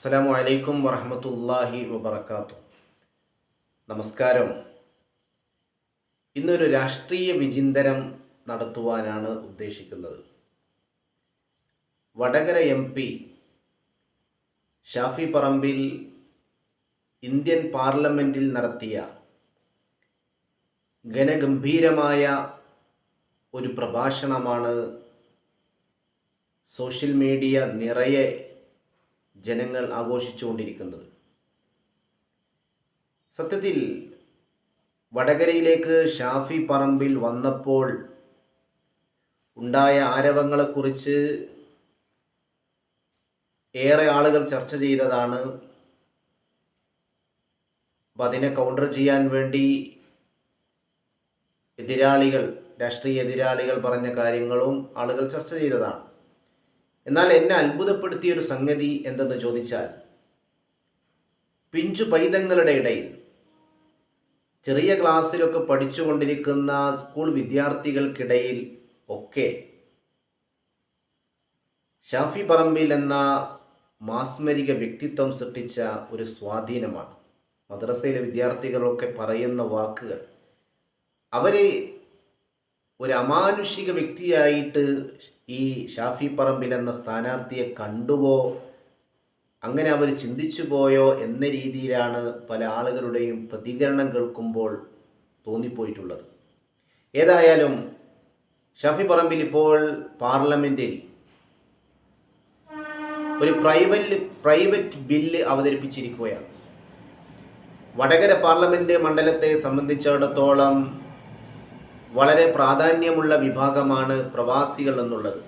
അസ്സലാമു വലൈക്കും വറഹമത്തല്ലാഹി വബർക്കാത്തു നമസ്കാരം. ഇന്നൊരു രാഷ്ട്രീയ വിചിന്തനം നടത്തുവാനാണ് ഉദ്ദേശിക്കുന്നത്. Vadakara M P Shafi Parambil Indian പാർലമെന്റിൽ നടത്തിയ ഘനഗംഭീരമായ ഒരു പ്രഭാഷണമാണ് സോഷ്യൽ മീഡിയ നിറയെ ജനങ്ങൾ ആഘോഷിച്ചുകൊണ്ടിരിക്കുന്നത്. സത്യത്തിൽ വടകരയിലേക്ക് ഷാഫി പറമ്പിൽ വന്നപ്പോൾ ഉണ്ടായ ആരവങ്ങളെക്കുറിച്ച് ഏറെ ആളുകൾ ചർച്ച ചെയ്തതാണ്. അപ്പം അതിനെ കൗണ്ടർ ചെയ്യാൻ വേണ്ടി എതിരാളികൾ രാഷ്ട്രീയ എതിരാളികൾ പറഞ്ഞ കാര്യങ്ങളും ആളുകൾ ചർച്ച ചെയ്തതാണ്. എന്നാൽ എന്നെ അത്ഭുതപ്പെടുത്തിയ ഒരു സംഗതി എന്തെന്ന് ചോദിച്ചാൽ പിഞ്ചു പൈതങ്ങളുടെ ഇടയിൽ ചെറിയ ക്ലാസ്സിലൊക്കെ പഠിച്ചുകൊണ്ടിരിക്കുന്ന സ്കൂൾ വിദ്യാർത്ഥികൾക്കിടയിൽ ഒക്കെ ഷാഫി പറമ്പിൽ എന്ന മാസ്മരിക വ്യക്തിത്വം സൃഷ്ടിച്ച ഒരു സ്വാധീനമാണ്. മദ്രസയിലെ വിദ്യാർത്ഥികളൊക്കെ പറയുന്ന വാക്കുകൾ. അവരെ ഒരു അമാനുഷിക വ്യക്തിയായിട്ട് ഈ ഷാഫി പറമ്പിൽ എന്ന സ്ഥാനാർത്ഥിയെ കണ്ടുവോ? അങ്ങനെ അവർ ചിന്തിച്ചു പോയോ എന്ന രീതിയിലാണ് പല ആളുകളുടെയും പ്രതികരണം കേൾക്കുമ്പോൾ തോന്നിപ്പോയിട്ടുള്ളത്. ഏതായാലും ഷാഫി പറമ്പിൽ ഇപ്പോൾ പാർലമെന്റിൽ ഒരു പ്രൈവറ്റ് പ്രൈവറ്റ് ബില്ല് അവതരിപ്പിച്ചിരിക്കുകയാണ്. വടകര പാർലമെന്റ് മണ്ഡലത്തെ സംബന്ധിച്ചിടത്തോളം വളരെ പ്രാധാന്യമുള്ള വിഭാഗമാണ് പ്രവാസികൾ എന്നുള്ളത്.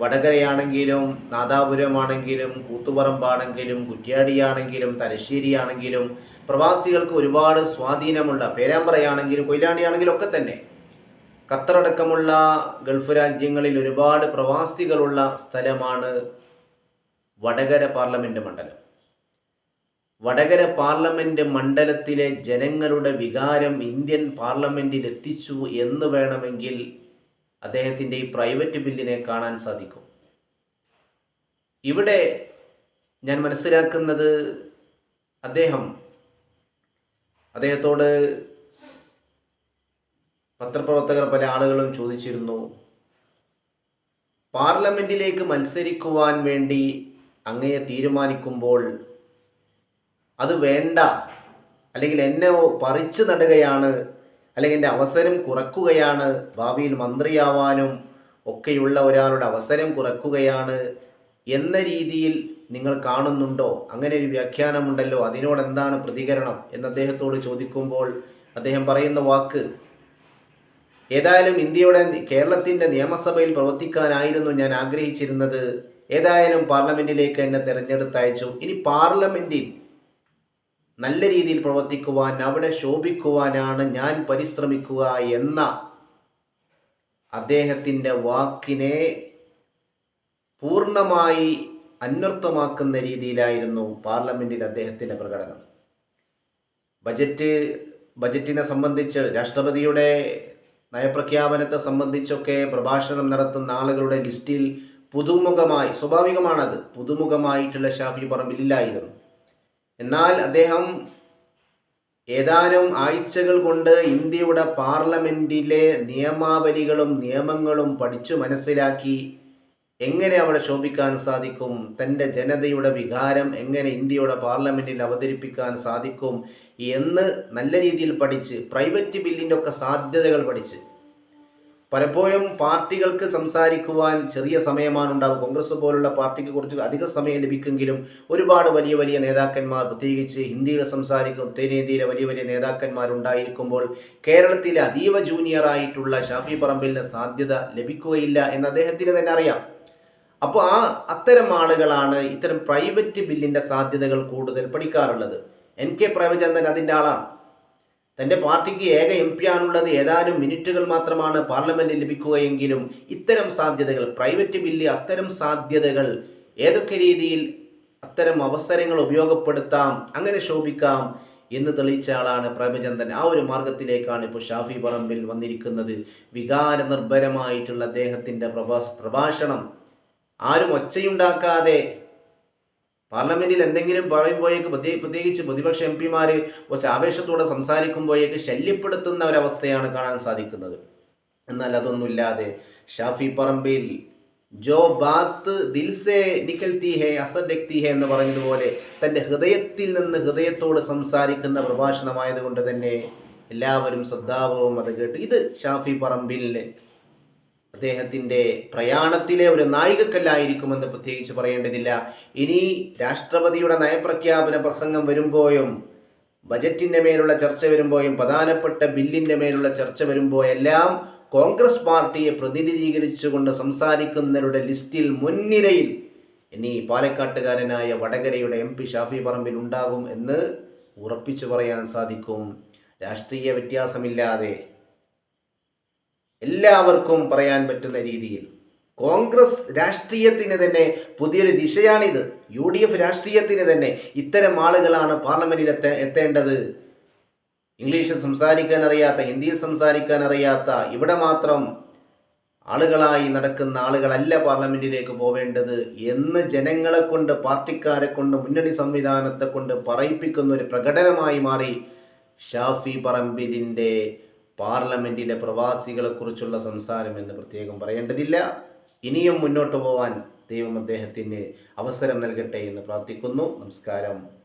വടകരയാണെങ്കിലും നാദാപുരമാണെങ്കിലും കൂത്തുപറമ്പാണെങ്കിലും കുറ്റ്യാടിയാണെങ്കിലും തലശ്ശേരിയാണെങ്കിലും പ്രവാസികൾക്ക് ഒരുപാട് സ്വാധീനമുള്ള പേരാമ്പ്രയാണെങ്കിലും കൊയിലാണ്ടിയാണെങ്കിലും ഒക്കെ തന്നെ ഖത്തറടക്കമുള്ള ഗൾഫ് രാജ്യങ്ങളിൽ ഒരുപാട് പ്രവാസികളുള്ള സ്ഥലമാണ് വടകര പാർലമെന്റ് മണ്ഡലം. വടകര പാർലമെന്റ് മണ്ഡലത്തിലെ ജനങ്ങളുടെ വികാരം ഇന്ത്യൻ പാർലമെന്റിൽ എത്തിച്ചു എന്ന് വേണമെങ്കിൽ അദ്ദേഹത്തിന്റെ ഈ പ്രൈവറ്റ് ബില്ലിനെ കാണാൻ സാധിക്കും. ഇവിടെ ഞാൻ മനസ്സിലാക്കുന്നത് അദ്ദേഹം അദ്ദേഹത്തോട് പത്രപ്രവർത്തകർ പല ആളുകളും ചോദിച്ചിരുന്നു പാർലമെന്റിലേക്ക് മത്സരിക്കുവാൻ വേണ്ടി അങ്ങയെ തീരുമാനിക്കുമ്പോൾ അത് വേണ്ട. അല്ലെങ്കിൽ എന്നെ പറിച്ചു നടുകയാണ്. അല്ലെങ്കിൽ എന്റെ അവസരം കുറക്കുകയാണ്. ഭാവിയിൽ മന്ത്രിയാവാനും ഒക്കെയുള്ള ഒരാളുടെ അവസരം കുറക്കുകയാണ് എന്ന രീതിയിൽ നിങ്ങൾ കാണുന്നുണ്ടോ? അങ്ങനെ ഒരു വ്യാഖ്യാനമുണ്ടല്ലോ. അതിനോട് എന്താണ് പ്രതികരണം എന്ന് അദ്ദേഹത്തോട് ചോദിക്കുമ്പോൾ അദ്ദേഹം പറയുന്ന വാക്ക് ഏതായാലും ഇന്ത്യയുടെ കേരളത്തിന്റെ നിയമസഭയിൽ പ്രവർത്തിക്കാനായിരുന്നു ഞാൻ ആഗ്രഹിച്ചിരുന്നത്. ഏതായാലും പാർലമെന്റിലേക്ക് എന്നെ തിരഞ്ഞെടുത്തയച്ചു. ഇനി പാർലമെന്റിൽ നല്ല രീതിയിൽ പ്രവർത്തിക്കുവാൻ അവിടെ ശോഭിക്കുവാനാണ് ഞാൻ പരിശ്രമിക്കുക എന്ന അദ്ദേഹത്തിന്റെ വാക്കിനെ പൂർണമായി അന്വർത്ഥമാക്കുന്ന രീതിയിലായിരുന്നു പാർലമെന്റിൽ അദ്ദേഹത്തിന്റെ പ്രകടനം. ബജറ്റ് ബജറ്റിനെ സംബന്ധിച്ച് രാഷ്ട്രപതിയുടെ നയപ്രഖ്യാപനത്തെ സംബന്ധിച്ചൊക്കെ പ്രഭാഷണം നടത്തുന്ന ആളുകളുടെ ലിസ്റ്റിൽ പുതുമുഖമായി സ്വാഭാവികമാണത് പുതുമുഖമായിട്ടുള്ള ഷാഫി പറമ്പിലില്ലായിരുന്നു എന്നാൽ അദ്ദേഹം ഏതാനും ആഴ്ചകൾ കൊണ്ട് ഇന്ത്യയുടെ പാർലമെന്റിലെ നിയമാവലികളും നിയമങ്ങളും പഠിച്ചു മനസ്സിലാക്കി എങ്ങനെ അവിടെ ശോഭിക്കാൻ സാധിക്കും തന്റെ ജനതയുടെ വികാരം എങ്ങനെ ഇന്ത്യയുടെ പാർലമെന്റിൽ അവതരിപ്പിക്കാൻ സാധിക്കും എന്ന് നല്ല രീതിയിൽ പഠിച്ച് പ്രൈവറ്റ് ബില്ലിന്റെ ഒക്കെ സാധ്യതകൾ പഠിച്ച് പലപ്പോഴും പാർട്ടികൾക്ക് സംസാരിക്കുവാൻ ചെറിയ സമയമാണ് ഉണ്ടാവുക കോൺഗ്രസ് പോലുള്ള പാർട്ടിക്ക് കുറച്ച് അധിക സമയം ലഭിക്കുമെങ്കിലും ഒരുപാട് വലിയ വലിയ നേതാക്കന്മാർ പ്രത്യേകിച്ച് ഹിന്ദിയിൽ സംസാരിക്കും ഉത്തരേന്ത്യയിലെ വലിയ വലിയ നേതാക്കന്മാരുണ്ടായിരിക്കുമ്പോൾ കേരളത്തിലെ അതീവ ജൂനിയർ ആയിട്ടുള്ള ഷാഫി പറമ്പിലിന് സാധ്യത ലഭിക്കുകയില്ല എന്ന് അദ്ദേഹത്തിന് തന്നെ അറിയാം. അപ്പോൾ ആ അത്തരം ആളുകളാണ് ഇത്തരം പ്രൈവറ്റ് ബില്ലിന്റെ സാധ്യതകൾ കൂടുതൽ പഠിക്കാറുള്ളത്. എൻ കെ പ്രേമചന്ദ്രൻ അതിന്റെ ആളാണ്. തന്റെ പാർട്ടിക്ക് ഏക എം പി ആണുള്ളത് ഏതാനും മിനിറ്റുകൾ മാത്രമാണ് പാർലമെന്റിൽ ലഭിക്കുകയെങ്കിലും ഇത്തരം സാധ്യതകൾ പ്രൈവറ്റ് ബില്ല് അത്തരം സാധ്യതകൾ ഏതൊക്കെ രീതിയിൽ അത്തരം അവസരങ്ങൾ ഉപയോഗപ്പെടുത്താം അങ്ങനെ ശോഭിക്കാം എന്ന് തെളിയിച്ച ആളാണ് പ്രേമചന്ദ്രൻ ആ ഒരു മാർഗത്തിലേക്കാണ് ഇപ്പോൾ ഷാഫി പറമ്പിൽ വന്നിരിക്കുന്നത്. വികാര നിർഭരമായിട്ടുള്ള അദ്ദേഹത്തിന്റെ പ്രഭാ പ്രഭാഷണം ആരും ഒച്ചയുണ്ടാക്കാതെ പാർലമെന്റിൽ എന്തെങ്കിലും പറയുമ്പോഴേക്ക് പ്രത്യേക പ്രത്യേകിച്ച് പ്രതിപക്ഷ എം പിമാർ കുറച്ച് ആവേശത്തോടെ സംസാരിക്കുമ്പോഴേക്ക് ശല്യപ്പെടുത്തുന്ന ഒരവസ്ഥയാണ് കാണാൻ സാധിക്കുന്നത്. എന്നാൽ അതൊന്നുമില്ലാതെ ഷാഫി പറമ്പിൽ ജോ ബാത്ത് ദിൽസെ നിഖൽത്തി ഹേ അസഡക്തി ഹേ എന്ന് പറഞ്ഞതുപോലെ തന്റെ ഹൃദയത്തിൽ നിന്ന് ഹൃദയത്തോട് സംസാരിക്കുന്ന പ്രഭാഷണമായതുകൊണ്ട് തന്നെ എല്ലാവരും ശ്രദ്ധാപൂർവം അത് കേട്ടു. ഇത് ഷാഫി പറമ്പിലിനെ അദ്ദേഹത്തിന്റെ പ്രയാണത്തിലെ ഒരു നായികക്കല്ലായിരിക്കുമെന്ന് പ്രത്യേകിച്ച് പറയേണ്ടതില്ല. ഇനി രാഷ്ട്രപതിയുടെ നയപ്രഖ്യാപന പ്രസംഗം വരുമ്പോഴും ബജറ്റിന്റെ മേലുള്ള ചർച്ച വരുമ്പോഴും പ്രധാനപ്പെട്ട ബില്ലിന്റെ മേലുള്ള ചർച്ച വരുമ്പോഴെല്ലാം കോൺഗ്രസ് പാർട്ടിയെ പ്രതിനിധീകരിച്ചുകൊണ്ട് സംസാരിക്കുന്നവരുടെ ലിസ്റ്റിൽ മുൻനിരയിൽ ഇനി പാലക്കാട്ടുകാരനായ വടകരയുടെ എം പി ഷാഫി പറമ്പിൽ ഉണ്ടാകും എന്ന് ഉറപ്പിച്ചു പറയാൻ സാധിക്കും. രാഷ്ട്രീയ വ്യത്യാസമില്ലാതെ എല്ലാവർക്കും പറയാൻ പറ്റുന്ന രീതിയിൽ. കോൺഗ്രസ് രാഷ്ട്രീയത്തിന് തന്നെ പുതിയൊരു ദിശയാണിത്. യു ഡി എഫ് രാഷ്ട്രീയത്തിന് തന്നെ ഇത്തരം ആളുകളാണ് പാർലമെന്റിൽ എത്ത എത്തേണ്ടത്. ഇംഗ്ലീഷിൽ സംസാരിക്കാൻ അറിയാത്ത ഹിന്ദിയിൽ സംസാരിക്കാൻ അറിയാത്ത ഇവിടെ മാത്രം ആളുകളായി നടക്കുന്ന ആളുകളല്ല പാർലമെന്റിലേക്ക് പോവേണ്ടത് എന്ന് ജനങ്ങളെ കൊണ്ട് പാർട്ടിക്കാരെ കൊണ്ട് മുന്നണി സംവിധാനത്തെ കൊണ്ട് പറയിപ്പിക്കുന്ന ഒരു പ്രകടനമായി മാറി ഷാഫി പറമ്പിലിന്റെ പാർലമെന്റിലെ പ്രവാസികളെക്കുറിച്ചുള്ള സംസാരം എന്ന് പ്രത്യേകം പറയേണ്ടതില്ല. ഇനിയും മുന്നോട്ട് പോവാൻ ദൈവം അദ്ദേഹത്തിന് അവസരം നൽകട്ടെ എന്ന് പ്രാർത്ഥിക്കുന്നു. നമസ്കാരം.